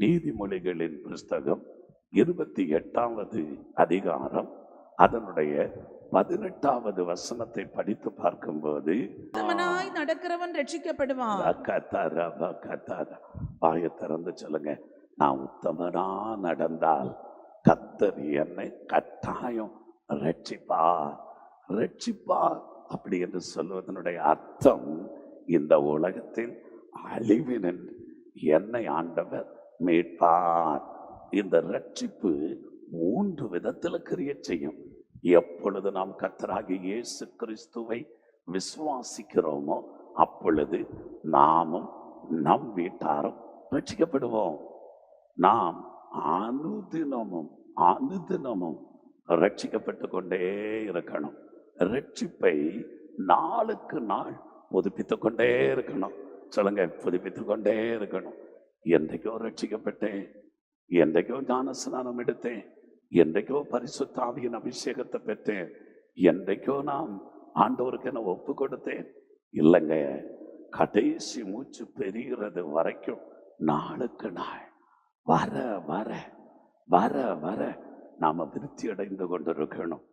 நீதிமொழிகளின் புஸ்தகம் இருபத்தி எட்டாவது அதிகாரம் அதனுடைய பதினெட்டாவது வசனத்தை படித்து பார்க்கும்போது நடக்கிறவன் ரட்சிக்கப்படுவான். வாயை திறந்து சொல்லுங்க. நான் உத்தமனா நடந்தால் கத்தர் என்னை கட்டாயம் ரட்சிப்பார். ரட்சிப்பார் அப்படி என்று சொல்வதனுடைய அர்த்தம் இந்த உலகத்தில் அழிவினின் என்னை ஆண்டவர் மீட்பார் இந்த ரட்சிப்பு மூன்று விதத்தில் கிரியேட் செய்யும். எப்பொழுது நாம் கத்தராகி இயேசு கிறிஸ்துவை விசுவாசிக்கிறோமோ அப்பொழுது நாமும் நம் வீட்டாரும் ரட்சிக்கப்படுவோம் நாம் அனுதினமும் அனுதினமும் ரட்சிக்கப்பட்டு கொண்டே இருக்கணும். ரட்சிப்பை நாளுக்கு நாள் புதுப்பித்து கொண்டே இருக்கணும். சொல்லுங்க புதுப்பித்து கொண்டே இருக்கணும். என்றைக்கோ ரட்சிக்கப்பட்டேன் என்றைக்கோ ஞானஸ்நானம் எடுத்தேன். என்றைக்கோ பரிசுத்தாவியின் அபிஷேகத்தை பெற்றேன். என்றைக்கோ நான் ஆண்டவருக்கு என்ன ஒப்பு கொடுத்தேன் இல்லைங்க கடைசி மூச்சு பெறுகிறது வரைக்கும் நாளுக்கு நாள். வர வர வர வர நாம விருத்தி அடைந்து கொண்டிருக்கணும்.